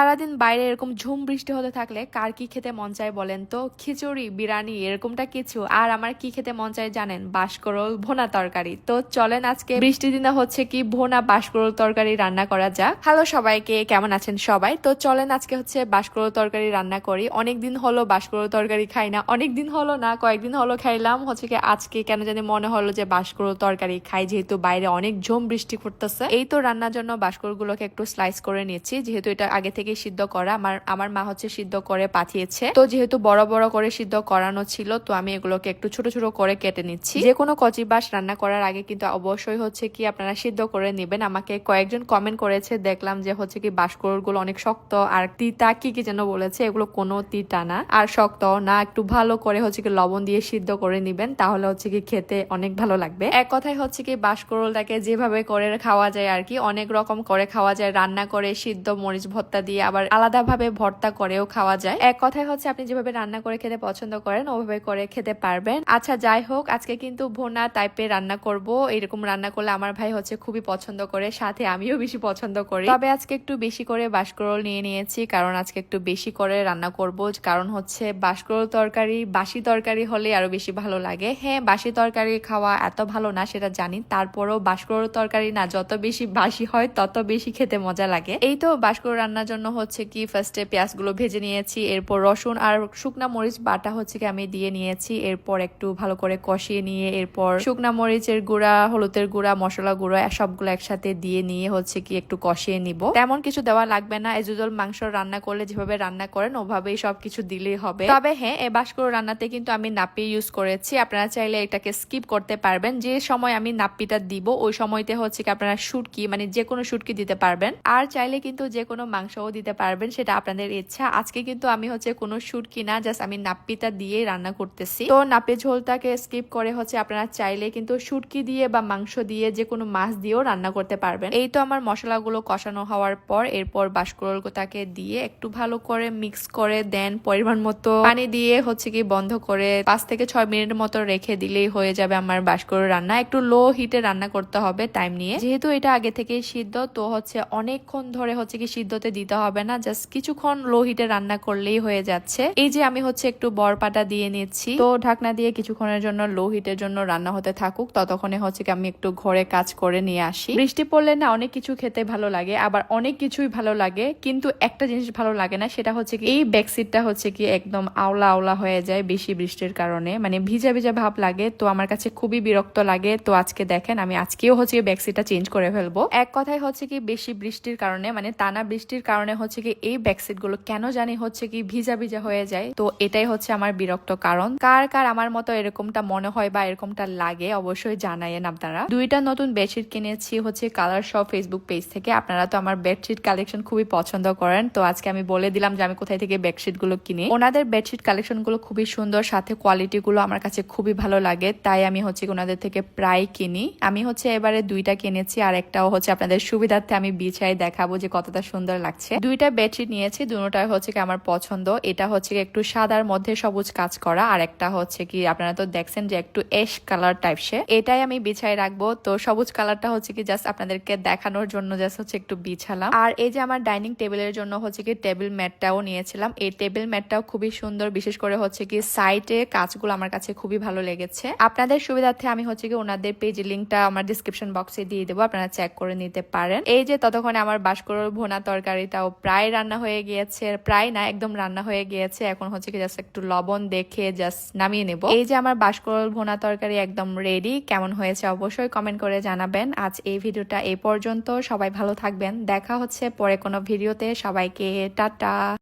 সারাদিন বাইরে এরকম ঝুম বৃষ্টি হতে থাকলে কার কি খেতে মন চায় বলেন তো? খিচুড়ি, বিরিয়ানি, এরকমটা কিছু। আর আমার কি খেতে মন চায় জানেন? বাসকরল ভোনা তরকারি। তো চলেন আজকে বৃষ্টি দিনে হচ্ছে কি ভোনা বাসকরল তরকারি রান্না করা যাক। হ্যালো সবাইকে, কেমন আছেন সবাই? তো চলেন আজকে হচ্ছে বাসকরল তরকারি রান্না করি। অনেক দিন হলো বাসকরল তরকারি খাই না। অনেক দিন হলো না, কয়েকদিন হলো খাইলাম। হচ্ছে কি আজকে কেন জানি মনে হলো যে বাসকরল তরকারি খাই, যেহেতু বাইরে অনেক ঝুম বৃষ্টি করতেছে এই তো রান্নার জন্য বাসকরল গুলোকে একটু স্লাইস করে নিচ্ছি। যেহেতু এটা আগে থেকে সিদ্ধ করা, আমার আমার মা হচ্ছে সিদ্ধ করে পাঠিয়েছে। তো যেহেতু বড় বড় করে সিদ্ধ করানো ছিল, তো আমি এগুলোকে একটু ছোট ছোট করে কেটে নিচ্ছি। যে কোনো কচি বাস রান্না করার আগে কিন্তু অবশ্যই হচ্ছে কি আপনারা সিদ্ধ করে নেবেন। আমাকে কয়েকজন কমেন্ট করেছে, দেখলাম যে হচ্ছে কি বাসকরলগুলো অনেক শক্ত, আর তিতা কি কি যেন বলেছে, এগুলো কোনো তিতা না। আর শক্ত না, একটু ভালো করে হচ্ছে কি লবণ দিয়ে সিদ্ধ করে নিবেন, তাহলে হচ্ছে কি খেতে অনেক ভালো লাগবে। এক কথায় হচ্ছে কি বাসকরলটাকে যেভাবে করে খাওয়া যায় আর কি, অনেক রকম করে খাওয়া যায়। রান্না করে সিদ্ধ মরিচ ভর্তা দিয়ে আবার আলাদাভাবে ভর্তা করেও খাওয়া যায়। এক কথায় হচ্ছে আপনি যেভাবে রান্না করে খেতে পছন্দ করেন, ওভাবে করে খেতে পারবেন। আচ্ছা যাই হোক, আজকে কিন্তু ভোনা টাইপের রান্না করব। এরকম রান্না করলে আমার ভাই হচ্ছে খুবই পছন্দ করে, সাথে আমিও বেশি পছন্দ করি। তবে আজকে একটু বেশি করে বাসকরল নিয়ে নিয়েছি, কারণ আজকে একটু বেশি করে রান্না করব। কারণ হচ্ছে বাসকরল তরকারি বাসি তরকারি হলে আরও বেশি ভালো লাগে। হ্যাঁ বাসি তরকারি খাওয়া এত ভালো না, সেটা জানি। তারপরও বাসকরল তরকারি না, যত বেশি বাসি হয়, তত বেশি খেতে মজা লাগে। এই তো বাসকরল রান্নার জন্য হচ্ছে কি? ফার্স্টে পেঁয়াজগুলো ভেজে নিয়েছি, এরপর রসুন আর শুকনা মরিচ বাটা হচ্ছে কি আমি দিয়ে নিয়েছি, এরপর একটু ভালো করে কষিয়ে নিয়ে, এরপর শুকনা মরিচের গুঁড়া, হলুদের গুঁড়া, মশলা গুঁড়া, সবগুলো একসাথে দিয়ে নিয়ে হচ্ছে কি একটু কষিয়ে নিব। তেমন কিছু দেওয়া লাগবে না এজুদল মাংস রান্না করলে যেভাবে রান্না করেন ওভাবেই সবকিছু দিলেই হবে। তবে হ্যাঁ এ বাসকরো রান্নাতে কিন্তু আমি নাপি ইউজ করেছি, আপনারা চাইলে এটাকে স্কিপ করতে পারবেন। যে সময় আমি নাপ্পিটা দিব, ওই সময়তে হচ্ছে কি আপনারা শুটকি মানে যে কোনো শুটকি দিতে পারবেন। আর চাইলে কিন্তু যে কোনো মাংসও দিতে পারবেন, সেটা আপনাদের ইচ্ছা। আজকে কিন্তু আমি হচ্ছে কোনো শুটকি না জাস্ট আমি নাপ্পিটা দিয়ে রান্না করতেছি। তো নাপে ঝোলটাকে স্কিপ করে হচ্ছে আপনারা চাইলে কিন্তু শুটকি দিয়ে বা মাংস দিয়ে যে কোনো মাছ দিয়েও রান্না করতে পারবেন। এই তো আমার মশলাগুলো কষানো হওয়ার পর এরপর বাসকরলটাকে দিয়ে একটু ভালো করে মিক্স করে দেন পরিমাণ মতো। পানি দিয়ে হচ্ছে কি বন্ধ করে পাঁচ থেকে ছয় মিনিট মতো রেখে দিলেই হয়ে যাবে আমার বাসকর রান্না। একটু লো হিটে রান্না করতে হবে টাইম নিয়ে। যেহেতু এটা আগে থেকে সিদ্ধ, তো হচ্ছে অনেকক্ষণ ধরে হচ্ছে কি সিদ্ধতে দিতে হবে না জাস্ট কিছুক্ষণ লো হিটে রান্না করলেই হয়ে যাচ্ছে। এই যে আমি হচ্ছে একটু বরপাটা দিয়ে নিচ্ছি, তো ঢাকনা দিয়ে কিছুক্ষণের জন্য লো হিটের জন্য রান্না হতে থাকুক, ততক্ষণে হচ্ছে আমি একটু ঘরে কাজ করে নিয়ে আসি। বৃষ্টি পড়লে না অনেক কিছু খেতে ভালো লাগে, আবার অনেক কিছুই ভালো লাগে, কিন্তু একটা জিনিস ভালো লাগে না, সেটা হচ্ছে কি এই ব্যাকসিটটা হচ্ছে কি একদম আওলা আওলা হয়ে যায় বেশি বৃষ্টির কারণে। মানে ভিজা ভিজা ভাব লাগে, তো আমার কাছে খুবই বিরক্ত লাগে। তো আজকে দেখেন, আমি আজকেও হচ্ছে ব্যাকসিটটা চেঞ্জ করে ফেলব। এক কথায় হচ্ছে কি বেশি বৃষ্টির কারণে মানে টানা বৃষ্টির কারণে হচ্ছে কি এই ব্যাকসিটগুলো কেন জানি হচ্ছে কি ভিজা ভিজা হয়ে যায়। তো এটাই হচ্ছে আমার বিরক্ত কারণ। কার কার আমার মতো এরকমটা মনে হয় বা এরকমটা লাগে অবশ্যই জানাইয়েন আপনারা। দুইটা নতুন বেডশিট কিনেছি হচ্ছে কালার শপ ফেসবুক পেজ থেকে। আপনারা তো আমার বেডশিট কালেকশন খুবই পছন্দ করেন। তো আজকে আমি বলে দিলাম যে আমি কোথায় থেকে বেডশিটগুলো কিনি। ওনাদের বেডশিট কালেকশনগুলো খুবই সুন্দর, সাথে কোয়ালিটি গুলো আমার কাছে খুবই ভালো লাগে। তাই আমি হচ্ছে ওনাদের থেকে প্রায় কিনি। আমি হচ্ছে এবারে দুইটা কিনেছি, আর একটাও হচ্ছে আপনাদের সুবিধার্থে আমি বিছাই দেখাবো যে কতটা সুন্দর লাগছে। দুইটা বেডশিট নিয়েছি, দুটোটাই হচ্ছে কি আমার পছন্দ। এটা হচ্ছে কি একটু সাদার মধ্যে সবুজ কাজ করা, আর একটা হচ্ছে কি আপনারা তো দেখছেন যে একটু এশ কালার টাইপ সে। এটাই আমি বিছাই রাখব। তো সবুজ কালারটা হচ্ছে কি জাস্ট আপনাদেরকে দেখানোর জন্য জাস্ট হচ্ছে একটু বিছালাম। আর এই যে আমার ডাইনিং টেবিলের জন্য হচ্ছে কি টেবিল ম্যাটটাও নিয়েছিলাম। এই টেবিল ম্যাটটাও খুবই সুন্দর, বিশেষ করে হচ্ছে কি সাইটে কাজগুলো আমার কাছে খুবই ভালো লেগেছে। আপনাদের সুবিধার্থে আমি হচ্ছে কি ওনাদের পেজ লিঙ্কটা আমার ডিসক্রিপশন বক্সে দিয়ে দেবো, আপনারা চেক করে নিতে পারেন। এই যে ততক্ষণে আমার বাসকরোর ভোনা তরকারিটাও প্রায় রান্না হয়ে গিয়েছে, প্রায় না, একদম রান্না হয়ে গিয়েছে। এখন হচ্ছে কি জাস্ট একটু লবণ দেখে জাস্ট নামিয়ে নেব। এই যে আমার বাসকরল ভোনা তরকারি একদম রেডি কেমন হয়েছে অবশ্যই কমেন্ট করে জানাবেন। আজ এই ভিডিওটা এই পর্যন্ত, সবাই ভালো থাকবেন। দেখা হচ্ছে পরে কোনো ভিডিওতে, সবাইকে টাটা।